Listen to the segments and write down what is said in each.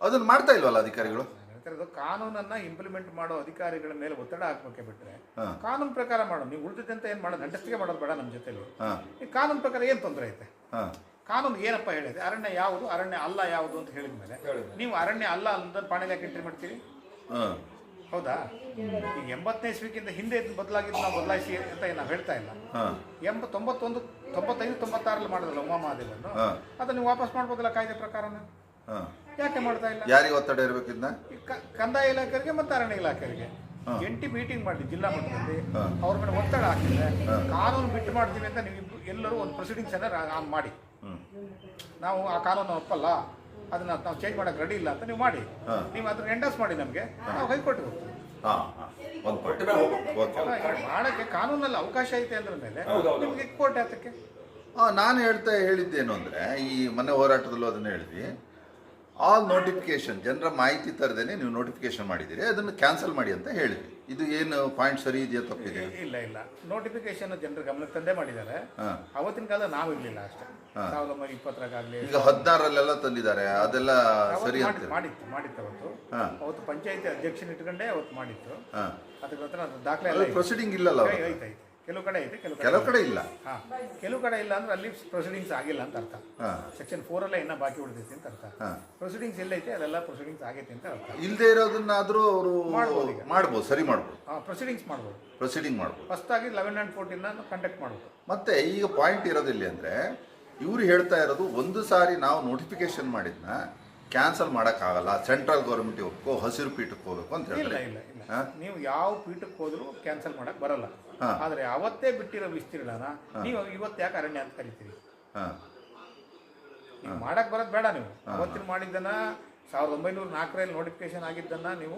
ಅದನ್ನ ಮಾಡ್ತಾ ಇಲ್ವಲ್ಲ ಅಧಿಕಾರಿಗಳು? ಕಾನೂನನ್ನ ಇಂಪ್ಲಿಮೆಂಟ್ ಮಾಡೋ ಅಧಿಕಾರಿಗಳ ಮೇಲೆ ಒತ್ತಡ ಹಾಕ್ಬೇಕೆ ಬಿಟ್ರೆ. ಕಾನೂನು ಪ್ರಕಾರ ಮಾಡೋ. ನೀವು ಉಳಿದಂತ ಏನ್ ಮಾಡೋದು ನಂಟಸ್ತಿಗೆ ಮಾಡೋದು ಬೇಡ ನಮ್ಮ ಜೊತೆಲಿ. ಈ ಕಾನೂನು ಪ್ರಕಾರ ಏನ್ ತೊಂದರೆ ಐತೆ? ಕಾನೂನು ಏನಪ್ಪ ಹೇಳಿದೆ? ಅರಣ್ಯ ಯಾವುದು? ಅರಣ್ಯ ಅಲ್ಲ ಯಾವುದು ಅಂತ ಹೇಳಿದ. ಮೇಲೆ ನೀವು ಅರಣ್ಯ ಅಲ್ಲ ಅಂತ ಪಾಣಿಗೆ ಯಾಕೆ ಎಂಟ್ರಿ ಮಾಡ್ತೀರಿ ಹೌದಾ? ಈಗ ಎಂಬತ್ತನೇ ಇಸ್ವಿಕ್ಕಿಂತ ಹಿಂದೆ ಬದಲಾಗಿದ್ದು ನಾವು ಬದಲಾಯಿಸಿ ಅಂತ ನಾವು ಹೇಳ್ತಾ ಇಲ್ಲ. ಎಂಬ ತೊಂಬತ್ತೊಂದು ತೊಂಬತ್ತೈದು ತೊಂಬತ್ತಾರಲ್ಲಿ ಮಾಡಿದ್ರಲ್ಲ ಉಮಾಮಹಾದೇವನ್ನು ಹಾ. ಅದನ್ನ ನೀವು ವಾಪಸ್ ಮಾಡ್ಬೋದಲ್ಲ ಕಾಯ್ದೆ ಪ್ರಕಾರನ? ಹಾ. ಯಾಕೆ ಮಾಡ್ತಾ ಇಲ್ಲ? ಯಾರಿಗೆ ಒತ್ತಡ ಇರಬೇಕು ಈ ಕ- ಕಂದಾಯ ಇಲಾಖೆಗೆ ಮತ್ತು ಅರಣ್ಯ ಇಲಾಖೆಗೆ ಎಂಟಿ ಮೀಟಿಂಗ್ ಮಾಡಿ ಜಿಲ್ಲಾ ಮಟ್ಟದಲ್ಲಿ ಅವ್ರ ಮೇಲೆ ಒತ್ತಡ ಹಾಕಿದ್ರೆ ಕಾನೂನು ಬಿಟ್ಟು ಮಾಡ್ತೀವಿ ಅಂತ ನೀವು ಇಬ್ರು- ಎಲ್ಲರೂ ಒಂದು ಪ್ರೊಸೀಡಿಂಗ್ಸ್ ಅನ್ನ ಮಾಡಿ. ಹ್ಮ್. ನಾವು ಆ ಕಾನೂನು ಒಪ್ಪಲ್ಲ ಅದನ್ನ ನಾವು ಚೇಂಜ್ ಮಾಡಕ್ಕೆ ರೆಡಿ ಇಲ್ಲ ಅಂತ ನೀವು ಮಾಡಿ. ಹಾ. ನೀವು ಅದನ್ನ ಎಂಡಸ್ ಮಾಡಿ ನಮಗೆ ನಾವು ಹೈಕೋರ್ಟ್ಗೆ ಹೋಗ್ತೀವಿ. ಹಾ ಹಾ. ಒಂದು ಪಾಯಿಂಟ್ ಓಕೆ ಅಲ್ಲ, ಈಗ ಮಾಡಕ್ಕೆ ಕಾನೂನಲ್ಲಿ ಅವಕಾಶ ಐತೆ ಅಂದ್ರ ಮೇಲೆ ನಿಮಗೆ ಕೋರ್ಟ್ ಅದಕ್ಕೆ ಆ, ನಾನು ಹೇಳ್ತಾ ಹೇಳಿದ್ದೇನು ಅಂದರೆ ಈ ಮನೆ ಹೋರಾಟದಲ್ಲೂ ಅದನ್ನು ಹೇಳಿದ್ವಿ. ಆಲ್ ನೋಟಿಫಿಕೇಶನ್ ಜನರ ಮಾಹಿತಿ ತರದೇನೆ ನೀವು ನೋಟಿಫಿಕೇಶನ್ ಮಾಡಿದ್ದೀರಿ ಅದನ್ನು ಕ್ಯಾನ್ಸಲ್ ಮಾಡಿ ಅಂತ ಹೇಳಿದ್ವಿ. ಇದು ಏನು ಪಾಯಿಂಟ್ ಸರಿ ಇದೆಯಾ ತಪ್ಪಿದೆ ಇಲ್ಲ ಇಲ್ಲ. ನೋಟಿಫಿಕೇಶನ್ ಜನರ ಗಮನಕ್ಕೆ ತಂದೆ ಮಾಡಿದ್ದಾರೆ. ಅವತ್ತಿನ ಕಾಲ ನಾವು ಇರ್ಲಿಲ್ಲ ಅಷ್ಟೇ. ಸಾವಿರದ ಒಂಬೈನೂರ ಇಪ್ಪತ್ತರಾಗಲಿ ಈಗ ಹದಿನಾರಲ್ಲೆಲ್ಲ ತಂದಿದ್ದಾರೆ ಅದೆಲ್ಲ ಸರಿ ಅಂತ ಮಾಡಿತ್ತು ಮಾಡಿತ್ತು ಅವತ್ತು. ಅವತ್ತು ಪಂಚಾಯತಿ ಅಧ್ಯಕ್ಷನ ಇಟ್ಕೊಂಡೇ ಅವತ್ತು ಮಾಡಿತ್ತು. ಅದಕ್ಕೋಸ್ಕರ ದಾಖಲೆ. ಪ್ರೊಸೀಡಿಂಗ್ ಇಲ್ಲಲ್ಲ ಐತೆ. ಕೆಲವು ಕಡೆ ಇದೆ ಕೆಲವು ಕೆಲವು ಕಡೆ ಇಲ್ಲ. ಹಾ. ಕೆಲವು ಕಡೆ ಇಲ್ಲ ಅಂದ್ರೆ ಅಲ್ಲಿ ಪ್ರೊಸೀಡಿಂಗ್ಸ್ ಆಗಿಲ್ಲ ಅಂತ ಅರ್ಥ. ಹಾಂ. ಸೆಕ್ಷನ್ ಫೋರ್ ಅಲ್ಲೇ ಇನ್ನ ಬಾಕಿ ಉಳಿದೈತಿ ಅಂತ ಅರ್ಥ. ಹಾಂ. ಪ್ರೊಸೀಡಿಂಗ್ಸ್ ಎಲ್ಲೈತೆ ಅದೆಲ್ಲ ಪ್ರೊಸೀಡಿಂಗ್ಸ್ ಆಗೈತೆ ಅಂತ ಅರ್ಥ. ಇಲ್ಲದೆ ಇರೋದನ್ನಾದರೂ ಅವರು ಮಾಡಬಹುದು ಈಗ. ಮಾಡ್ಬೋದು ಸರಿ ಮಾಡ್ಬೋದು. ಪ್ರೊಸೀಡಿಂಗ್ಸ್ ಮಾಡ್ಬೋದು. ಪ್ರೊಸೀಡಿಂಗ್ ಮಾಡ್ಬೋದು. ಫಸ್ಟ್ ಆಗಿ ಲೆವೆನ್ ಆ್ಯಂಡ್ ಫೋರ್ಟೀನ್ ಕಂಡಕ್ಟ್ ಮಾಡ್ಬೋದು. ಮತ್ತೆ ಈಗ ಪಾಯಿಂಟ್ ಇರೋದಿಲ್ಲ ಅಂದರೆ ಇವ್ರು ಹೇಳ್ತಾ ಇರೋದು ಒಂದು ಸಾರಿ ನಾವು ನೋಟಿಫಿಕೇಶನ್ ಮಾಡಿದ್ನ ಕ್ಯಾನ್ಸಲ್ ಮಾಡೋಕ್ಕಾಗಲ್ಲ. ಸೆಂಟ್ರಲ್ ಗೌರ್ಮೆಂಟ್ ಹೋಗ್ಬೇಕು ಹಸಿರು ಪೀಠಕ್ಕೆ ಹೋಗ್ಬೇಕು ಅಂತ ಹೇಳಿ ಇಲ್ಲ ಇಲ್ಲ. ಹಾ? ನೀವು ಯಾವ ಪೀಠಕ್ಕೆ ಹೋದ್ರೂ ಕ್ಯಾನ್ಸಲ್ ಮಾಡಕ್ ಬರಲ್ಲ. ಹಾ. ಆದ್ರೆ ಅವತ್ತೇ ಬಿಟ್ಟಿರೋ ವಿಸ್ತೀರ್ಣನ ನೀವು ಇವತ್ತು ಯಾಕೆ ಅರಣ್ಯ ಅಂತ ಕರಿತೀರಿ? ಹಾಂ. ನೀವು ಮಾಡಕ್ ಬರೋದು ಬೇಡ ನೀವು. ಅವತ್ತಿನ ಮಾಡಿದ್ದನ್ನ ಸಾವಿರದ ಒಂಬೈನೂರ ನಾಲ್ಕರಲ್ಲಿ ನೋಟಿಫಿಕೇಶನ್ ಆಗಿದ್ದನ್ನ ನೀವು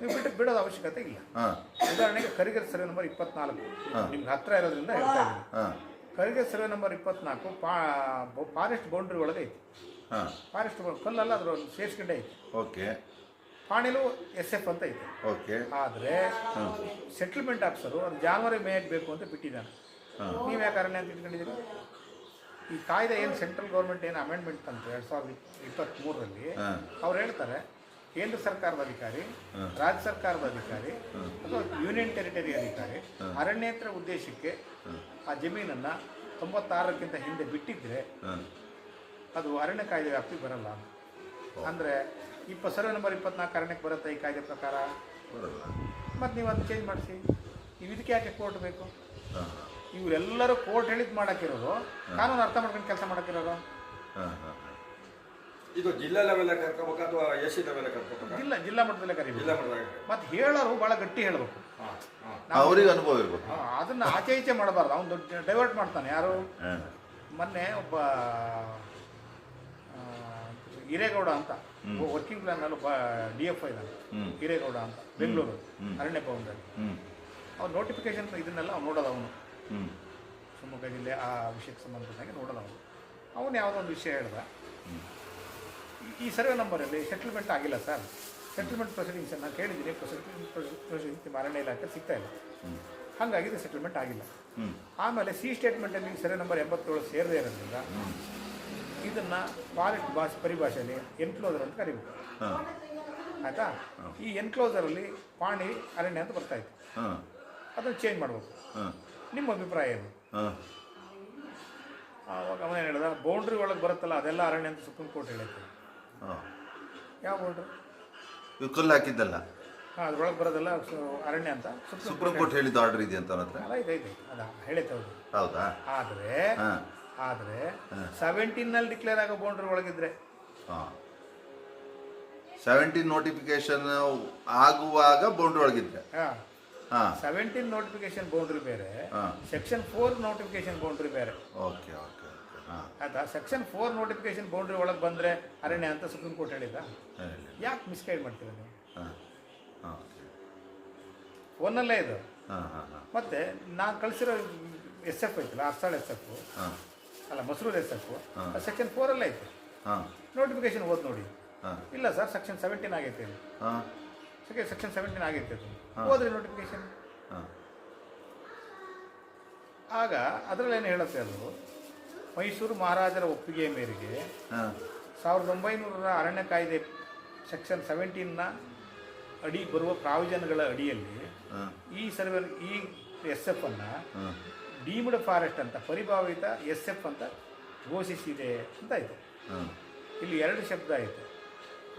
ನೀವು ಬಿಟ್ಟು ಬಿಡೋದು ಅವಶ್ಯಕತೆ ಇಲ್ಲ. ಹಾಂ. ಉದಾಹರಣೆಗೆ ಕರಿಗರ್ ಸರ್ವೆ ನಂಬರ್ ಇಪ್ಪತ್ನಾಲ್ಕು. ನಿಮ್ಗೆ ಹತ್ರ ಇರೋದ್ರಿಂದ ಹೇಳ್ತಾ ಇದ್ದೀನಿ. ಹಾಂ ಕರಿಗರ್ ಸರ್ವೆ ನಂಬರ್ ಇಪ್ಪತ್ನಾಲ್ಕು ಫಾರೆಸ್ಟ್ ಬೌಂಡ್ರಿ ಒಳಗೆ ಐತಿ. ಹಾಂ. ಫಾರೆಸ್ಟ್ ಕಲ್ಲಲ್ಲ ಅದ್ರ ಒಂದು ಸೇರಿಸ್ಕೊಂಡೆ ಐತೆ. ಓಕೆ. ಪಾಣಿಲು ಎಸ್ ಎಫ್ ಅಂತ ಐತೆ. ಓಕೆ. ಆದರೆ ಸೆಟ್ಲ್ಮೆಂಟ್ ಆಫೀಸರು ಅದು ಜಾನುವಾರು ಮೇಯಕ್ಕೆ ಬೇಕು ಅಂತ ಬಿಟ್ಟಿದ್ದಾನೆ ನೀವು ಯಾಕೆ ಅರಣ್ಯ ಅಂತ ಇಟ್ಕೊಂಡಿದ್ದೀರಿ? ಈ ಕಾಯ್ದೆ ಏನು ಸೆಂಟ್ರಲ್ ಗೌರ್ಮೆಂಟ್ ಏನು ಅಮೆಂಡ್ಮೆಂಟ್ ತಂತು ಎರಡು ಸಾವಿರದ ಇಪ್ಪತ್ತ್ಮೂರರಲ್ಲಿ ಅವ್ರು ಹೇಳ್ತಾರೆ ಕೇಂದ್ರ ಸರ್ಕಾರದ ಅಧಿಕಾರಿ ರಾಜ್ಯ ಸರ್ಕಾರದ ಅಧಿಕಾರಿ ಅಥವಾ ಯೂನಿಯನ್ ಟೆರಿಟರಿ ಅಧಿಕಾರಿ ಅರಣ್ಯೇತರ ಉದ್ದೇಶಕ್ಕೆ ಆ ಜಮೀನನ್ನು ತೊಂಬತ್ತಾರಕ್ಕಿಂತ ಹಿಂದೆ ಬಿಟ್ಟಿದ್ರೆ ಅದು ಅರಣ್ಯ ಕಾಯ್ದೆ ವ್ಯಾಪ್ತಿಗೆ ಬರಲ್ಲ. ಅಂದರೆ ಇಪ್ಪ ಸರ್ವೆ ನಂಬರ್ ಇಪ್ಪತ್ನಾಲ್ಕು ಅರಣ್ಯಕ್ಕೆ ಬರುತ್ತೆ ಈ ಕಾಯ್ದೆ ಪ್ರಕಾರ? ಬರಲ್ಲ. ಮತ್ತು ನೀವು ಅದು ಚೇಂಜ್ ಮಾಡಿಸಿ. ನೀವು ಇದಕ್ಕೆ ಯಾಕೆ ಕೋರ್ಟ್ ಬೇಕು? ಇವರೆಲ್ಲರೂ ಕೋರ್ಟ್ ಹೇಳಿದ್ ಮಾಡಕ್ಕಿರೋದು ಕಾನೂನು ಅರ್ಥ ಮಾಡ್ಕೊಂಡು ಕೆಲಸ ಮಾಡಕ್ಕಿರೋದು. ಇದು ಜಿಲ್ಲಾ ಲೆವೆಲ್ ಕರ್ಕೋಬೇಕಾ ಅಥವಾ ಎಸ್ ಸಿ ಲೆವೆಲ್ ಕರ್ಕೋಬೇಕು? ಇಲ್ಲ ಜಿಲ್ಲಾ ಮಟ್ಟದಲ್ಲೇ ಕರಿ ಜಿಲ್ಲಾ ಮಟ್ಟದಲ್ಲಿ ಮತ್ತೆ ಹೇಳೋರು ಭಾಳ ಗಟ್ಟಿ ಹೇಳಬೇಕು. ಅವ್ರಿಗೆ ಅನುಭವ ಇರಬೇಕು. ಅದನ್ನ ಆಚೆ ಈಚೆ ಮಾಡಬಾರ್ದು. ಅವ್ನು ದೊಡ್ಡ ಡೈವರ್ಟ್ ಮಾಡ್ತಾನೆ ಯಾರು? ಮೊನ್ನೆ ಒಬ್ಬ ಹಿರೇಗೌಡ ಅಂತ. ವರ್ಕಿಂಗ್ ಪ್ಲಾನ್ ಅಲ್ಲಿ ಒಬ್ಬ ಡಿ ಎಫ್ ಐ. ಹಿರೇಗೌಡ ಅಂತ. ಬೆಂಗಳೂರು ಅರಣ್ಯ ಭವನದಲ್ಲಿ. ಅವ್ನು ನೋಟಿಫಿಕೇಶನ್ ಇದನ್ನೆಲ್ಲ ಅವ್ನು ನೋಡೋದು ಅವನು. ಶಿವಮೊಗ್ಗ ಜಿಲ್ಲೆ ಆ ವಿಷಯಕ್ಕೆ ಸಂಬಂಧಪಟ್ಟಾಗೆ ನೋಡೋದು ಅವನು. ಅವನು ಯಾವುದೋ ಒಂದು ವಿಷಯ ಹೇಳ್ದ. ಈ- ಸರ್ವೆ ನಂಬರಲ್ಲಿ ಸೆಟಲ್ಮೆಂಟ್ ಆಗಿಲ್ಲ ಸರ್. ಸೆಟಲ್ಮೆಂಟ್ ಪ್ರೊಸೀಡಿಂಗ್ಸ್ ನಾನು ಕೇಳಿದ್ದೀನಿ ಪ್ರೊಸೀಡಿಂಗ್ಸ್ ನಿಮ್ಮ ಅರಣ್ಯ ಇಲಾಖೆ ಸಿಗ್ತಾ ಇಲ್ಲ. ಹಾಗಾಗಿ ಇದು ಸೆಟಲ್ಮೆಂಟ್ ಆಗಿಲ್ಲ. ಆಮೇಲೆ ಸಿ ಸ್ಟೇಟ್ಮೆಂಟಲ್ಲಿ ಸರ್ವೆ ನಂಬರ್ ಎಂಬತ್ತೇಳು ಸೇರದೇ ಇರೋದ್ರಿಂದ ಇದನ್ನು ಫಾರೆಸ್ಟ್ ಭಾಷೆ ಪರಿಭಾಷೆಯಲ್ಲಿ ಎನ್ಕ್ಲೋಸರ್ ಅಂತ ಕರಿಬೇಕು. ಆಯಿತಾ? ಈ ಎನ್ಕ್ಲೋಸರಲ್ಲಿ ಪಾಣಿ ಅರಣ್ಯ ಅಂತ ಬರ್ತಾ ಇತ್ತು. ಹಾಂ. ಅದನ್ನು ಚೇಂಜ್ ಮಾಡಬೇಕು. ನಿಮ್ಮ ಅಭಿಪ್ರಾಯ ಏನು? ಹಾಂ. ಆವಾಗ ಅವನೇನು ಹೇಳಿದ? ಬೌಂಡ್ರಿ ಒಳಗೆ ಬರುತ್ತಲ್ಲ ಅದೆಲ್ಲ ಅರಣ್ಯ ಅಂತ ಸುಪ್ರೀಂ ಕೋರ್ಟ್ ಹೇಳಿತ್ತು. ಹಾಂ. ಯಾವ ಬೌಂಡ್ರಿ ಇದು ಕಲ್ಲು ಹಾಕಿದ್ದಲ್ಲ. ಹಾಂ ಅದ್ರೊಳಗೆ ಬರೋದಲ್ಲ ಅರಣ್ಯ ಅಂತ ಸುಪ್ರೀಂ ಕೋರ್ಟ್ ಹೇಳಿದ ಆರ್ಡರ್ ಇದೆ ಅಂತ ಇದೆ ಇದೆ. ಅದ ಹೇಳೈತೆ ಹೌದು ಹೌದಾ? ಆದರೆ ಹಾಂ. ಆದರೆ ಸೆವೆಂಟೀನಲ್ಲಿ ಡಿಕ್ಲೇರ್ ಆಗೋ ಬೌಂಡ್ರಿ ಒಳಗಿದ್ರೆ. ಹಾಂ. ಸೆವೆಂಟೀನ್ ನೋಟಿಫಿಕೇಶನ್ ಆಗುವಾಗ ಬೌಂಡ್ರಿ ಒಳಗಿದ್ರೆ. ಹಾಂ. ಹಾಂ. ಸೆವೆಂಟೀನ್ ನೋಟಿಫಿಕೇಶನ್ ಬೌಂಡ್ರಿ ಬೇರೆ ಹಾಂ. ಸೆಕ್ಷನ್ ಫೋರ್ ನೋಟಿಫಿಕೇಶನ್ ಬೌಂಡ್ರಿ ಬೇರೆ. ಓಕೆ ಓಕೆ ಆಯ್ತಾ? ಸೆಕ್ಷನ್ ಫೋರ್ ನೋಟಿಫಿಕೇಶನ್ ಬೌಂಡ್ರಿ ಒಳಗೆ ಬಂದರೆ ಅರಣ್ಯ ಅಂತ ಸುಪ್ರೀಂ ಕೋರ್ಟ್ ಹೇಳಿದ ಹೇಳಿ ಯಾಕೆ ಮಿಸ್ಗೈಡ್ ಮಾಡ್ತೀರಾ ನೀವು? ಫೋನಲ್ಲೇ ಇದು. ಹಾಂ ಹಾಂ ಹಾಂ. ಮತ್ತೆ ನಾನು ಕಳಿಸಿರೋ ಎಸ್ ಎಫ್ ಐತಲ್ಲ ಅರ್ಸಾಳ್ ಎಸ್ ಎಫ್ ಅಲ್ಲ ಮಸೂರು ಲೇಸ್ ಸಾಕು. ಸೆಕ್ಷನ್ ಫೋರಲ್ಲೇ ಐತೆ. ಹಾಂ. ನೋಟಿಫಿಕೇಶನ್ ಓದ್ ನೋಡಿ. ಇಲ್ಲ ಸರ್ ಸೆಕ್ಷನ್ ಸೆವೆಂಟೀನ್ ಆಗೈತೆ ಸೆಕ್ಷನ್ ಸೆವೆಂಟೀನ್ ಆಗೈತೆ ಅದು. ಹಾ. ಓದ್ರಿ ನೋಟಿಫಿಕೇಶನ್ ಆಗ ಅದರಲ್ಲಿ ಏನು ಹೇಳುತ್ತೆ ಅದು? ಮೈಸೂರು ಮಹಾರಾಜರ ಒಪ್ಪಿಗೆಯ ಮೇರೆಗೆ ಸಾವಿರದ ಒಂಬೈನೂರ ಅರಣ್ಯ ಕಾಯ್ದೆ ಸೆಕ್ಷನ್ ಸೆವೆಂಟೀನ್ನ ಅಡಿ ಬರುವ ಪ್ರಾವಿಜನ್ಗಳ ಅಡಿಯಲ್ಲಿ ಈ ಸರ್ವೆ ಈ ಎಸ್ ಎಫ್ ಅನ್ನು ಡೀಮ್ಡ್ ಫಾರೆಸ್ಟ್ ಅಂತ ಪರಿಭಾವಿತ ಎಸ್ ಎಫ್ ಅಂತ ಘೋಷಿಸಿದೆ ಅಂತ ಇದೆ. ಇಲ್ಲಿ ಎರಡು ಶಬ್ದ ಐತೆ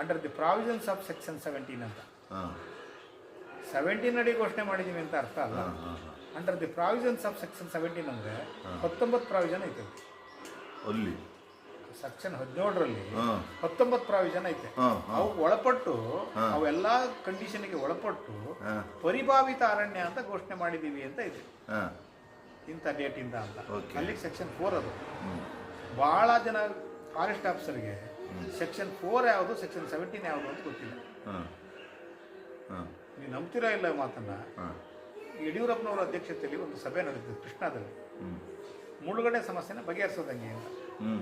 under the provisions of section seventeen ಅಂತ. ಸೆವೆಂಟೀನ್ ಅಡಿ ಘೋಷಣೆ ಮಾಡಿದ್ದೀವಿ ಅಂತ ಅರ್ಥ ಅಲ್ಲ? Under the provisions of section seventeen ಅಂದರೆ ಹತ್ತೊಂಬತ್ತು ಪ್ರಾವಿಷನ್ ಐತೆ. ಅಲ್ಲಿ? ಸೆಕ್ಷನ್ ಹದಿನೇಳರಲ್ಲಿ ಹತ್ತೊಂಬತ್ತು ಪ್ರಾವಿಷನ್ ಐತೆ. ಅವು ಒಳಪಟ್ಟು ಅವೆಲ್ಲ ಕಂಡೀಷನ್ಗೆ ಒಳಪಟ್ಟು ಪರಿಭಾವಿತ ಅರಣ್ಯ ಅಂತ ಘೋಷಣೆ ಮಾಡಿದ್ದೀವಿ ಅಂತ ಇದೆ. ಇಂಥ ಡೇಟಿಂದ ಅಂತ. ಅಲ್ಲಿಗೆ ಸೆಕ್ಷನ್ ಫೋರ್ ಅದು. ಭಾಳ ಜನ ಫಾರೆಸ್ಟ್ ಆಫೀಸರ್ಗೆ ಸೆಕ್ಷನ್ ಫೋರ್ ಯಾವುದು ಸೆಕ್ಷನ್ ಸೆವೆಂಟೀನ್ ಯಾವುದು ಅಂತ ಗೊತ್ತಿಲ್ಲ. ಹಾಂ. ಹಾಂ. ನೀವು ನಂಬ್ತಿರೋ ಇಲ್ಲ ಮಾತನ್ನ? ಯಡಿಯೂರಪ್ಪನವರ ಅಧ್ಯಕ್ಷತೆಯಲ್ಲಿ ಒಂದು ಸಭೆ ನಡೆದಿದೆ ಕೃಷ್ಣಾದಲ್ಲಿ. ಮುಳುಗಡೆ ಸಮಸ್ಯೆನ ಬಗೆಹರಿಸೋದಂಗೆ ಅಂತ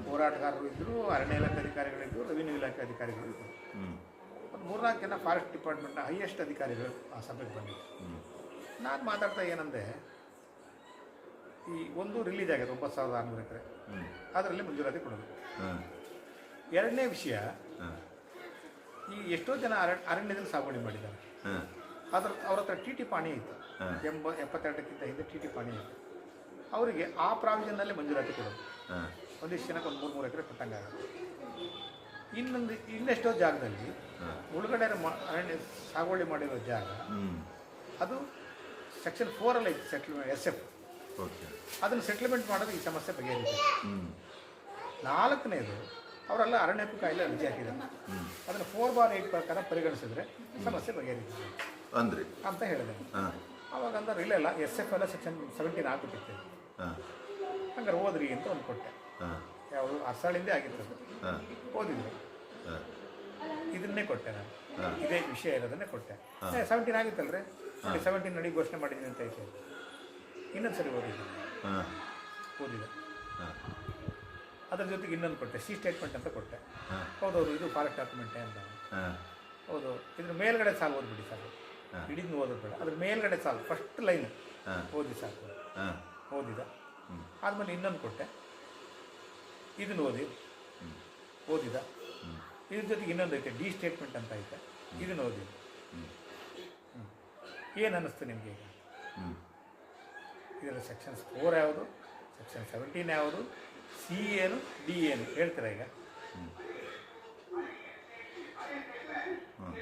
ಹೋರಾಟಗಾರರು ಇದ್ದರು ಅರಣ್ಯ ಇಲಾಖೆ ಅಧಿಕಾರಿಗಳಿದ್ದರು ರೆವಿನ್ಯೂ ಇಲಾಖೆ ಅಧಿಕಾರಿಗಳು ಇದ್ದರು ಹ್ಞೂ ಒಂದು ಮೂರ್ನಾಲ್ಕು ಜನ ಫಾರೆಸ್ಟ್ ಡಿಪಾರ್ಟ್ಮೆಂಟ್ನ ಹೈಯೆಸ್ಟ್ ಅಧಿಕಾರಿಗಳು ಆ ಸಭೆಗೆ ಬಂದಿದ್ದರು ನಾನು ಮಾತಾಡ್ತಾ ಏನಂದೆ ಈ ಒಂದು ರಿಲೀಸ್ ಆಗಿದೆ ಒಂಬತ್ತು ಸಾವಿರದ ಆರುನೂರು ಎಕರೆ. ಅದರಲ್ಲಿ ಮಂಜೂರಾತಿ ಕೊಡೋದು. ಎರಡನೇ ವಿಷಯ ಈ ಎಷ್ಟೋ ಜನ ಅರಣ್ಯ ಅರಣ್ಯದಲ್ಲಿ ಸಾಗುವಳಿ ಮಾಡಿದ್ದಾರೆ. ಅದ್ರ ಅವ್ರ ಹತ್ರ ಟಿ ಟಿ ಪಾಣಿ ಇತ್ತು. ಎಂಬ ಎಪ್ಪತ್ತೆರಡಕ್ಕಿಂತ ಹಿಂದೆ ಟಿ ಟಿ ಪಾಣಿ ಇತ್ತು ಅವರಿಗೆ ಆ ಪ್ರಾವಿಷನ್ನಲ್ಲೇ ಮಂಜೂರಾತಿ ಕೊಡೋದು. ಒಂದಿಷ್ಟು ಜನಕ್ಕೆ ಒಂದು ಮೂರು ಮೂರು ಎಕರೆ ಕೊಟ್ಟಂಗಾಗುತ್ತೆ ಇನ್ನೊಂದು ಇನ್ನೆಷ್ಟೋ ಜಾಗದಲ್ಲಿ ಉಳ್ಗಡೆ ಅರಣ್ಯ ಸಾಗುವಳಿ ಮಾಡಿರೋ ಜಾಗ ಅದು ಸೆಕ್ಷನ್ ಫೋರಲ್ಲಿ ಐತೆ ಸೆಟ್ಲ್ಮೆಂಟ್ ಎಸ್ ಎಫ್ ಓಕೆ ಅದನ್ನು ಸೆಟ್ಲ್ಮೆಂಟ್ ಮಾಡೋದು ಈ ಸಮಸ್ಯೆ ಬಗೆಹರಿದೆ ಹ್ಞೂ ನಾಲ್ಕನೇದು ಅವರೆಲ್ಲ ಅರಣ್ಯಕ್ಕೂ ಕಾಯಿಲೆ ಅರ್ಜಿ ಹಾಕಿದ್ದಾರೆ ಅದನ್ನು ಫೋರ್ ಬಾರ್ ಏಟ್ ಪ್ರಕಾರ ಪರಿಗಣಿಸಿದ್ರೆ ಸಮಸ್ಯೆ ಬಗೆಹರಿದೆ ಅಂದ್ರೆ? ಅಂತ ಹೇಳಿದೆ. ಅವಾಗ ಅಂದ್ರೆ ಇಲ್ಲ ಇಲ್ಲ ಎಸ್ ಎಫ್ ಎಲ್ಲ ಸೆಕ್ಷನ್ ಸೆವೆಂಟೀನ್ ಆಗ್ಬಿಟ್ಟಿತ್ತು. ಹಾಂ. ಹಂಗಾರೆ ಓದ್ರಿ ಅಂತ ಒಂದು ಕೊಟ್ಟೆ. ಯಾವುದು ಅರ್ಸಾಳಿಂದೇ ಆಗಿತ್ತು ಓದಿದ್ರು. ಇದನ್ನೇ ಕೊಟ್ಟೆ ನಾನು. ಇದೇ ವಿಷಯ ಇರೋದನ್ನೇ ಕೊಟ್ಟೆ. ಸೆವೆಂಟೀನ್ ಆಗಿತ್ತಲ್ರಿ? ಸೆವೆಂಟೀನ್ ನಡಿ ಘೋಷಣೆ ಮಾಡಿದ್ದೀನಿ ಅಂತ ಐತೆ ಇನ್ನೊಂದು ಸರಿ ಓದಿದ್ದೆ ಹಾಂ. ಓದಿದೆ ಹಾಂ. ಅದ್ರ ಜೊತೆಗೆ ಇನ್ನೊಂದು ಕೊಟ್ಟೆ ಸಿ ಸ್ಟೇಟ್ಮೆಂಟ್ ಅಂತ ಕೊಟ್ಟೆ. ಹಾಂ. ಹೌದು ಇದು ಫಾರೆಸ್ಟ್ ಡಾಕ್ಯುಮೆಂಟೇ ಅಂತ. ಹಾಂ. ಹೌದು ಇದ್ರ ಮೇಲ್ಗಡೆ ಸಾಲು ಓದ್ಬಿಡಿ ಸಾಕು. ಹಿಡಿದ್ನು ಹಿಡಿದು ಓದೋದು ಬೇಡ. ಅದ್ರ ಮೇಲ್ಗಡೆ ಸಾಲು ಫಸ್ಟ್ ಲೈನ್ ಹಾಂ. ಓದಿ ಸಾಕು. ಹಾಂ. ಓದಿದ. ಹ್ಞೂ ಆದಮೇಲೆ ಇನ್ನೊಂದು ಕೊಟ್ಟೆ. ಇದನ್ನು ಓದಿ. ಹ್ಞೂ ಓದಿದ. ಹ್ಞೂ ಇದ್ರ ಜೊತೆಗೆ ಇನ್ನೊಂದು ಐತೆ ಡಿ ಸ್ಟೇಟ್ಮೆಂಟ್ ಅಂತ ಐತೆ. ಇದನ್ನು ಓದಿ. ಹ್ಞೂ ಏನು ಅನ್ನಿಸ್ತು ನಿಮಗೆ ಈಗ? ಹ್ಞೂ ಇದರಲ್ಲಿ ಸೆಕ್ಷನ್ಸ್ ಫೋರ್ ಯಾವುದು ಸೆಕ್ಷನ್ ಸೆವೆಂಟೀನ್ ಯಾವುದು ಸಿ ಏನು ಡಿ ಏನು? ಹೇಳ್ತೀರಾ ಈಗ?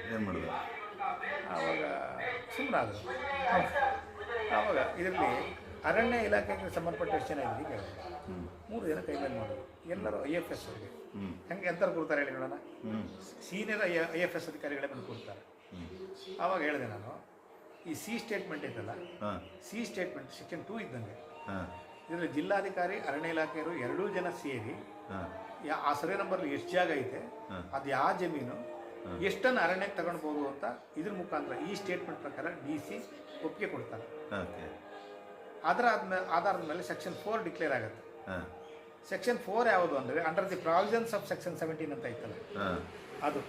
ಏನು ಮಾಡಿದ ಆವಾಗ ಸುಮ್ಮನಾದರು ಆವಾಗ ಇದರಲ್ಲಿ ಅರಣ್ಯ ಇಲಾಖೆಗೆ ಸಂಬಂಧಪಟ್ಟ ಎಷ್ಟು ಜನ ಇದ್ದೀವಿ ಮೂರು ಜನ ಕೈ ಮೇಲೆ ಮಾಡೋದು ಎಲ್ಲರೂ ಐ ಎಫ್ ಎಸ್ ಅವರಿಗೆ. ಹೆಂಗೆ ಎಂಥವ್ರು ಕೊಡ್ತಾರೆ ಹೇಳಿ ನೋಡೋಣ senior I I F S ಅಧಿಕಾರಿಗಳೇ ಬಂದು ಕೊಡ್ತಾರೆ. ಆವಾಗ ಹೇಳಿದೆ ನಾನು ಈ ಸಿ ಸ್ಟೇಟ್ಮೆಂಟ್ ಐತಲ್ಲ ಸಿ ಸ್ಟೇಟ್ಮೆಂಟ್ ಸೆಕ್ಷನ್ ಟೂ ಇದ್ದಂಗೆ. ಇದರಲ್ಲಿ ಜಿಲ್ಲಾಧಿಕಾರಿ ಅರಣ್ಯ ಇಲಾಖೆಯವರು ಎರಡೂ ಜನ ಸೇರಿ ಆ ಸರ್ವೆ ನಂಬರ್ ಎಷ್ಟು ಜಾಗ ಐತೆ. ಅದು ಯಾವ ಜಮೀನು ಎಷ್ಟನ್ನು ಅರಣ್ಯಕ್ಕೆ ತಗೊಂಡ್ಬೋದು ಅಂತ ಇದ್ರ ಮುಖಾಂತರ ಈ ಸ್ಟೇಟ್ಮೆಂಟ್ ಪ್ರಕಾರ ಡಿ ಸಿ ಒಪ್ಪಿಗೆ ಕೊಡ್ತಾರೆ ಅದರ ಆದ್ಮೇಲೆ ಆಧಾರದ ಮೇಲೆ ಸೆಕ್ಷನ್ ಫೋರ್ ಡಿಕ್ಲೇರ್ ಆಗುತ್ತೆ. ಸೆಕ್ಷನ್ ಫೋರ್ ಯಾವುದು ಅಂದರೆ under the provisions of section seventeen ಅಂತ ಐತಲ್ಲ? ಅದು.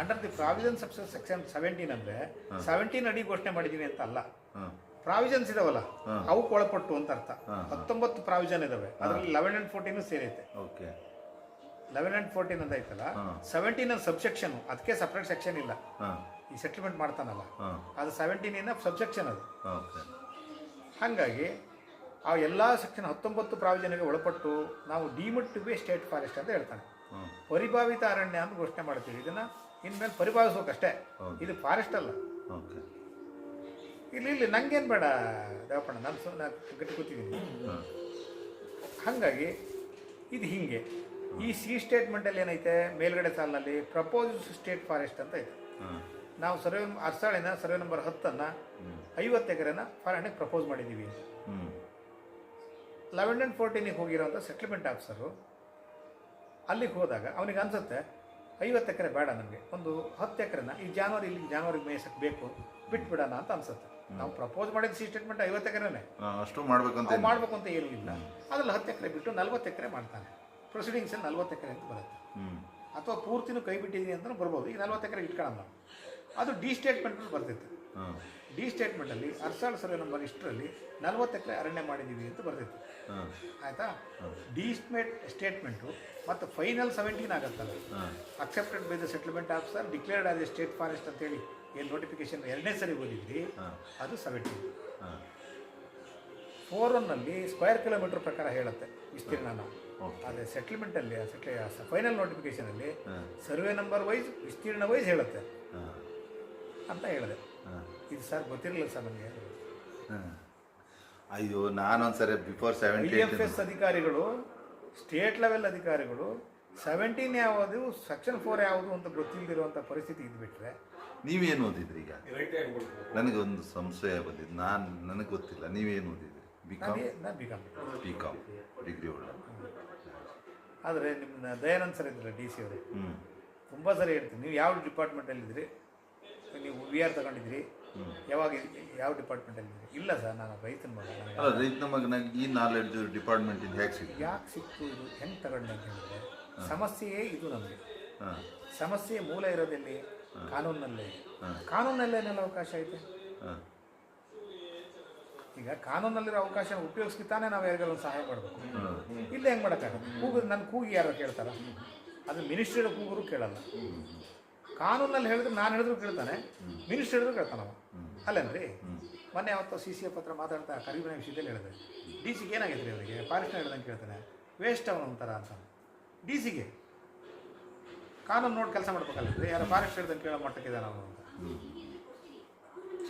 Under the provision of section seventeen ಅಂದ್ರೆ ಸೆವೆಂಟೀನ್ ಅಡಿ ಘೋಷಣೆ ಮಾಡಿದ್ದೀನಿ ಅಂತ ಅಲ್ಲ. ಪ್ರಾವಿಜನ್ಸ್ ಪ್ರಾವಿಷನ್ಸ್ ಇದಾವಲ್ಲ. ಅವಕ್ಕೆ ಒಳಪಟ್ಟು ಅಂತ ಅರ್ಥ. ಹತ್ತೊಂಬತ್ತು ಪ್ರಾವಿಷನ್ ಇದಾವೆ. ಅದರಲ್ಲಿ ಲೆವೆನ್ ಅಂಡ್ ಫೋರ್ಟೀನು ಸೇರೈತೆ. ಓಕೆ. ಲೆವೆನ್ ಅಂಡ್ ಫೋರ್ಟೀನ್ ಅಂತ ಐತಲ್ಲ. ಸೆವೆಂಟೀನ್ ಅಲ್ಲಿ ಸಬ್ಸೆಕ್ಷನ್ ಅದಕ್ಕೆ ಸಪ್ರೇಟ್ ಸೆಕ್ಷನ್ ಇಲ್ಲ. ಈ ಸೆಟ್ಲ್ಮೆಂಟ್ ಮಾಡ್ತಾನಲ್ಲ. ಅದು ಸೆವೆಂಟೀನ್ ಇನ್ನ ಸಬ್ಸೆಕ್ಷನ್ ಅದು. ಹಾಗಾಗಿ ಆ ಎಲ್ಲ ಸೆಕ್ಷನ್ ಹತ್ತೊಂಬತ್ತು ಪ್ರಾವಿಜನ್ಗೆ ಒಳಪಟ್ಟು ನಾವು deemed to be state forest ಅಂತ ಹೇಳ್ತಾನೆ. ಪರಿಭಾವಿತ ಅರಣ್ಯ ಅಂತ ಘೋಷಣೆ ಮಾಡ್ತೀವಿ. ಇದನ್ನ ಇನ್ಮೇಲೆ ಪರಿಪಾಲಿಸ್ಬೇಕಷ್ಟೇ. ಇದು ಫಾರೆಸ್ಟ್ ಅಲ್ಲ. ಓಕೆ. ಇಲ್ಲಿ ಇಲ್ಲಿ ನಂಗೇನು ಬೇಡ ದೇವಪ್ಪಣ್ಣ ನಾನು ಸುಮ್ಮನೆ ಗಟ್ಟಿ ಕೂತಿದ್ದೀನಿ. ಹಾಗಾಗಿ ಇದು ಹಿಂಗೆ. ಈ ಸಿ ಸ್ಟೇಟ್ಮೆಂಟಲ್ಲಿ ಏನೈತೆ? ಮೇಲ್ಗಡೆ ಸಾಲಿನಲ್ಲಿ ಪ್ರಪೋಸ್ ಸ್ಟೇಟ್ ಫಾರೆಸ್ಟ್ ಅಂತ ಇದೆ. ನಾವು ಸರ್ವೆ ಅರ್ಸಾಳಿನ ಸರ್ವೆ ನಂಬರ್ ಹತ್ತನ್ನು ಐವತ್ತು ಎಕರೆನ ಫಾರೆಸ್ಟಿಗೆ ಪ್ರಪೋಸ್ ಮಾಡಿದ್ದೀವಿ ಲೆವೆನ್ ಆ್ಯಂಡ್ ಫೋರ್ಟೀನಿಗೆ ಹೋಗಿರೋಂಥ ಸೆಟ್ಲ್ಮೆಂಟ್ ಆಫೀಸರು ಅಲ್ಲಿಗೆ ಹೋದಾಗ ಅವನಿಗೆ ಅನ್ಸುತ್ತೆ ಐವತ್ತು ಎಕರೆ ಬೇಡ ನಮಗೆ. ಒಂದು ಹತ್ತು ಎಕರೆನ ಈ ಜಾನುವಾರು ಇಲ್ಲಿ ಜಾನುವಾರಿಗೆ ಮೇಯಿಸಕ್ಕೆ ಬೇಕು ಬಿಟ್ಬಿಡೋಣ ಅಂತ ಅನ್ಸುತ್ತೆ. ನಾವು ಪ್ರಪೋಸ್ ಮಾಡಿದ ಸಿ ಸ್ಟೇಟ್ಮೆಂಟ್ ಐವತ್ತು ಎಕರೆನೇ. ಅಷ್ಟು ಮಾಡಬೇಕಂತ ಮಾಡಬೇಕು ಅಂತ ಏನೂ ಇಲ್ಲ. ಅದ್ರಲ್ಲಿ ಹತ್ತು ಎಕರೆ ಬಿಟ್ಟು ನಲ್ವತ್ತು ಎಕರೆ ಮಾಡ್ತಾನೆ ಪ್ರೊಸೀಡಿಂಗ್ಸಲ್ಲಿ ನಲ್ವತ್ತು ಎಕರೆ ಅಂತ ಬರುತ್ತೆ. ಅಥವಾ ಪೂರ್ತಿನೂ ಕೈ ಬಿಟ್ಟಿದ್ದೀನಿ ಅಂದ್ರೆ ಬರ್ಬೋದು. ಈಗ ನಲ್ವತ್ತು ಎಕರೆ ಇಟ್ಕೊಳ್ಳೋಣ ನಾವು. ಅದು ಡಿ ಸ್ಟೇಟ್ಮೆಂಟಲ್ಲಿ ಬರ್ತಿತ್ತು. ಡಿ ಸ್ಟೇಟ್ಮೆಂಟಲ್ಲಿ ಅರ್ಸಾಳ್ ಸರ್ವೆ ನಂಬರ್ ಇಷ್ಟರಲ್ಲಿ ನಲ್ವತ್ತು ಎಕರೆ ಅರಣ್ಯ ಮಾಡಿದ್ದೀವಿ ಅಂತ ಬರ್ದಿತ್ತು ಹಾಂ ಆಯಿತಾ? ಡಿ ಸ್ಟೇಟ್ ಸ್ಟೇಟ್ಮೆಂಟು ಮತ್ತು ಫೈನಲ್ ಸೆವೆಂಟೀನ್ ಆಗುತ್ತಲ್ಲ accepted by the settlement officer declared as a state forest ಅಂತೇಳಿ ಏನು ನೋಟಿಫಿಕೇಶನ್ ಎರಡನೇ ಸರಿ ಓದಿದ್ರಿ? ಅದು ಸೆವೆಂಟೀನ್ ಹಾಂ. ಫೋರ್ ಒನ್ನಲ್ಲಿ ಸ್ಕ್ವೇರ್ ಕಿಲೋಮೀಟರ್ ಪ್ರಕಾರ ಹೇಳುತ್ತೆ ವಿಸ್ತೀರ್ಣನ ಆದರೆ ಅದೇ ಸೆಟ್ಲ್ಮೆಂಟಲ್ಲಿ ಸೆಟ್ಲ್ ಫೈನಲ್ ನೋಟಿಫಿಕೇಶನಲ್ಲಿ ಹಾಂ. ಸರ್ವೆ ನಂಬರ್ ವೈಸ್ ವಿಸ್ತೀರ್ಣ ವೈಸ್ ಹೇಳುತ್ತೆ. ಅಂತ ಹೇಳಿದೆ. ಇದು ಸರ್ ಗೊತ್ತಿರಲಿಲ್ಲ ಸರ್ ನನಗೆ ಅಯ್ಯೋ ನಾನೊಂದ್ಸರಿ ಬಿಫೋರ್ ಎಫ್ ಎಸ್ ಅಧಿಕಾರಿಗಳು ಸ್ಟೇಟ್ ಲೆವೆಲ್ ಅಧಿಕಾರಿಗಳು ಸೆವೆಂಟೀನ್ ಯಾವುದು ಸೆಕ್ಷನ್ ಫೋರ್ ಯಾವುದು ಅಂತ ಗೊತ್ತಿಲ್ಲದಿರುವಂಥ ಪರಿಸ್ಥಿತಿ ಇದ್ಬಿಟ್ರೆ ನೀವೇನು ಓದಿದ್ರಿ ಈಗ? ನನಗೊಂದು ಆಗ್ಬಿಡ್ತು ನನಗೆ ಒಂದು ಸಂಶಯ ಬಂದಿದ್ದು. ನಾನು ನನಗೆ ಗೊತ್ತಿಲ್ಲ. ನೀವೇನು ಓದಿದ್ರಿ? ಬಿ ಕಾಮ್ ನಾನು ನಾನು B Com B Com degree holder ಆದರೆ ನಿಮ್ಮ ದಯಾನಂದ್ ಸರ್ ಇದ್ರಲ್ಲ ಡಿ ಸಿ ಅವರು. ಹ್ಞೂ ತುಂಬ ಸರಿ ಹೇಳ್ತೀನಿ. ನೀವು ಯಾವ ಡಿಪಾರ್ಟ್ಮೆಂಟಲ್ಲಿದ್ರಿ ನೀವು ವಿ ಆರ್ ತಗೊಂಡಿದ್ರಿ? ಯಾವಾಗ ಯಾವ ಡಿಪಾರ್ಟ್ಮೆಂಟಲ್ಲಿ ಇಲ್ಲ ಸರ್ ನಾನು ರೈತನ ಮಗ. ಅಲ್ಲ ರೈತ ನಮಗೆ ಈ ನಾಲೆಡ್ಜ್ ಡಿಪಾರ್ಟ್ಮೆಂಟಿಂದ ಹೇಗೆ ಸಿಕ್ತು ಯಾಕೆ ಸಿಕ್ತು ಇದು? ಹೆಂಗೆ ತಗೊಂಡೆ ಅಂತ ಹೇಳಿದ್ರೆ ಸಮಸ್ಯೆಯೇ ಇದು ನಮಗೆ. ಸಮಸ್ಯೆ ಮೂಲ ಇರೋದಲ್ಲಿ ಕಾನೂನಲ್ಲೇ. ಹಾಂ. ಕಾನೂನಲ್ಲೇನೆಲ್ಲ ಅವಕಾಶ ಐತೆ? ಈಗ ಕಾನೂನಲ್ಲಿರೋ ಅವಕಾಶ ಉಪಯೋಗಿಸಿ ತಾನೇ ನಾವು ಯಾರಿಗಾರು ಒಂದು ಸಹಾಯ ಮಾಡಬೇಕು. ಇಲ್ಲ ಹೆಂಗೆ ಮಾಡೋಕ್ಕಾಗತ್ತೆ? ಕೂಗು ನನ್ನ ಕೂಗಿ ಯಾರು ಕೇಳ್ತಾರ? ಅದು ಮಿನಿಸ್ಟ್ರಿಯ ಕೂಗರು ಕೇಳಲ್ಲ. ಕಾನೂನಲ್ಲಿ ಹೇಳಿದ್ರೆ ನಾನು ಹೇಳಿದ್ರು ಕೇಳ್ತಾನೆ ಮಿನಿಸ್ಟರ್ ಹೇಳಿದ್ರು ಕೇಳ್ತಾನವ. ಅಲ್ಲೇನ್ರಿ ಮೊನ್ನೆ ಅವತ್ತು ಸಿ ಸಿ ಎಫ್ ಹತ್ರ ಮಾತಾಡ್ತಾ ಕರಿಬಿನ ವಿಷಯದಲ್ಲಿ ಹೇಳಿದೆ. ಡಿ ಸಿಗೆ ಏನಾಗೈತೆ ರೀ ಅವರಿಗೆ? ಫಾರೆಸ್ಟ್ ಹೇಳ್ದಂಗೆ ಕೇಳ್ತಾನೆ ವೇಸ್ಟ್ ಅವನು ಒಂಥರ ಅಂತ. ಡಿ ಸಿಗೆ ಕಾನೂನು ನೋಡಿ ಕೆಲಸ ಮಾಡ್ಬೇಕಲ್ಲ ಯಾರು ಫಾರೆಸ್ಟ್ ಹೇಳ್ದಂಗೆ ಕೇಳೋ ಮಟ್ಟಕ್ಕಿದೆ ಅವನು ಅಂತ.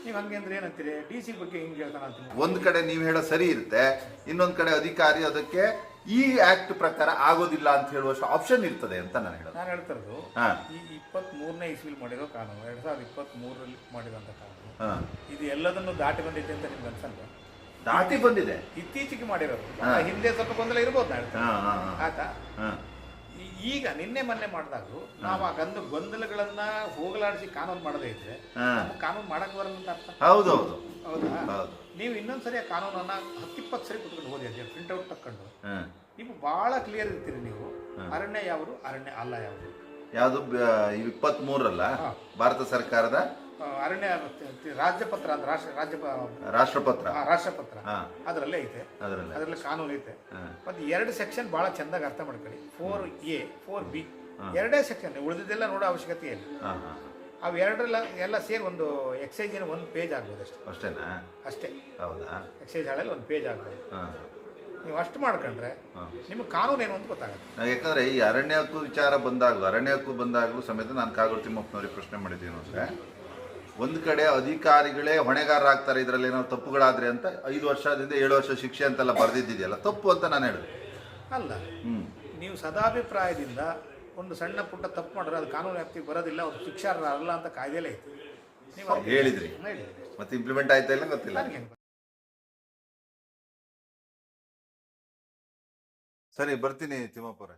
ನೀವು ಹಂಗೆ ಅಂದ್ರೆ ಏನಂತೀರಿ ಡಿ ಸಿ ಬಗ್ಗೆ ಹಿಂಗೆ ಹೇಳ್ತಾನೆ ಅಂತ ಒಂದು ಕಡೆ ನೀವು ಹೇಳೋ ಸರಿ ಇರುತ್ತೆ ಇನ್ನೊಂದು ಕಡೆ ಅಧಿಕಾರಿ ಅದಕ್ಕೆ ಈ ಆಕ್ಟ್ ಪ್ರಕಾರ ಆಗೋದಿಲ್ಲ ಅಂತ ಹೇಳುವಷ್ಟು ಆಪ್ಷನ್ ಇರ್ತದೆ ಅಂತ ನಾನು ಹೇಳೋದು. ನಾನು ಹೇಳ್ತಿರೋದು ಹಾ. ಈ ಇಪ್ಪತ್ತ್ ಮೂರನೇ ಇಸ್ವಿಲಿ ಮಾಡಿರೋ ಕಾನೂನು ಎರಡ್ ಸಾವಿರದ ಇಪ್ಪತ್ತ್ ಮೂರರಲ್ಲಿ ಮಾಡಿದಂತ ಕಾನೂನು ಹಾಂ. ಇದು ಎಲ್ಲದನ್ನು ದಾಟಿ ಬಂದಿದೆ ಅಂತ ನಿಮ್ಗೆ ಅನ್ಸಲ್ವಾ? ದಾಟಿ ಬಂದಿದೆ. ಇತ್ತೀಚೆಗೆ ಮಾಡಿರೋದು. ಹಿಂದೆ ಸ್ವಲ್ಪ ಗೊಂದಲ ಇರ್ಬೋದು ನಾನು ಹೇಳ್ತೀನಿ. ಹಾಂ ಹಾಂ ಹಾಂ. ಆಯ್ತಾ? ಹಾಂ. ಈ- ಈಗ ನಿನ್ನೆ ಮೊನ್ನೆ ಮಾಡಿದಾಗಲೂ ನಾವು ಆ ಗಂದು ಗೊಂದಲಗಳನ್ನ ಹೋಗಲಾಡಿಸಿ ಕಾನೂನು ಮಾಡದೇ ಇದ್ರೆ ಹಾ. ನಮ್ಗೆ ಕಾನೂನು ಮಾಡಕ್ ಬರಲ್ಲ ಅಂತ ಅರ್ಥ? ಹೌದು ಹೌದು ಹೌದಾ? ಹೌದು. ನೀವು ಇನ್ನೊಂದ್ಸರಿ ಆ ಕಾನೂನನ್ನ ಹತ್ತಿಪ್ಪತ್ತು ಸರಿ ಕುತ್ಕೊಂಡು ಓದಿ ಅದೇ ಪ್ರಿಂಟ್ ಔಟ್ ತಕ್ಕೊಂಡು ನೀವು ಬಹಳ ಕ್ಲಿಯರ್ ಇರ್ತೀರಿ ನೀವು. ಅರಣ್ಯ ಯಾವುದು? ಅರಣ್ಯ ಅಲ್ಲ ಯಾವುದು? ಯಾವುದು ಇಪ್ಪತ್ತ್ ಮೂರಲ್ಲ ಭಾರತ ಸರ್ಕಾರದ? ಅರಣ್ಯ ರಾಜ್ಯಪತ್ರ ಅಂದ್ರೆ ರಾಷ್ಟ್ರ ರಾಜ್ಯ ರಾಷ್ಟ್ರಪತ್ರ. ಆ, ರಾಷ್ಟ್ರಪತ್ರ. ಅದರಲ್ಲೇ ಐತೆ. ಅದರಲ್ಲಿ. ಕಾನೂನು ಐತೆ. ಮತ್ತೆ ಮತ್ತು ಎರಡು ಸೆಕ್ಷನ್ ಬಹಳ ಚೆಂದಾಗಿ ಅರ್ಥ ಮಾಡ್ಕೊಳ್ಳಿ. ಫೋರ್ ಎ ಫೋರ್ ಬಿ ಎರಡೇ ಸೆಕ್ಷನ್ ಉಳಿದಿದ್ದೆಲ್ಲ ನೋಡೋ ಅವಶ್ಯಕತೆ ಇಲ್ಲ. ಹಾಂ ಹಾಂ ಅವು ಎರಡರೆಲ್ಲ ಎಲ್ಲ ಸೇರಿ ಒಂದು ಎಕ್ಸೈಜ್ ಏನು ಒಂದು ಪೇಜ್ ಆಗ್ಬೋದು ಅಷ್ಟೇ. ಅಷ್ಟೇನಾ? ಅಷ್ಟೇ. ಹೌದಾ? ಎಕ್ಸೈಜ್ ಹಾಳಲ್ಲಿ ಒಂದು ಪೇಜ್ ಆಗ್ಬೋದು. ಹಾಂ. ನೀವು ಅಷ್ಟು ಮಾಡ್ಕೊಂಡ್ರೆ ನಿಮಗೆ ಕಾನೂನು ಏನು ಅಂತ ಗೊತ್ತಾಗುತ್ತೆ. ಯಾಕಂದ್ರೆ ಈ ಅರಣ್ಯ ಹಕ್ಕು ವಿಚಾರ ಬಂದಾಗಲೂ ಅರಣ್ಯ ಹಕ್ಕು ಬಂದಾಗಲೂ ಸಮೇತ ನಾನು ಕಾಗೋಡು ತಿಮ್ಮಪ್ಪನವ್ರಿಗೆ ಪ್ರಶ್ನೆ ಮಾಡಿದ್ದೀನಿ ಅಂದರೆ ಒಂದು ಕಡೆ ಅಧಿಕಾರಿಗಳೇ ಹೊಣೆಗಾರರಾಗ್ತಾರೆ ಇದರಲ್ಲಿ ಏನೋ ತಪ್ಪುಗಳಾದ್ರೆ ಅಂತ ಐದು ವರ್ಷದಿಂದ ಏಳು ವರ್ಷ ಶಿಕ್ಷೆ ಅಂತೆಲ್ಲ ಬರೆದಿದ್ದಿದೆಯಲ್ಲ ತಪ್ಪು ಅಂತ ನಾನು ಹೇಳಿದೆ. ಅಲ್ಲ ಹ್ಞೂ ನೀವು ಸದಾಭಿಪ್ರಾಯದಿಂದ ಒಂದು ಸಣ್ಣ ಪುಟ್ಟ ತಪ್ಪು ಮಾಡಿದ್ರೆ ಅದು ಕಾನೂನು ವ್ಯಾಪ್ತಿಗೆ ಬರೋದಿಲ್ಲ ಅವ್ರು ಶಿಕ್ಷಾರ್ಹರಲ್ಲ ಅಂತ ಕಾಯ್ದೆಲೇ ಇತ್ತು. ನೀವು ಹೇಳಿದ್ರಿ. ಹೇಳಿದ್ರಿ. ಮತ್ತೆ ಇಂಪ್ಲಿಮೆಂಟ್ ಆಯ್ತಾ ಇಲ್ಲ ಗೊತ್ತಿಲ್ಲ. ನನಗೆ ಸರಿ ಬರ್ತೀನಿ ತಿಮ್ಮಪ್ಪರೇ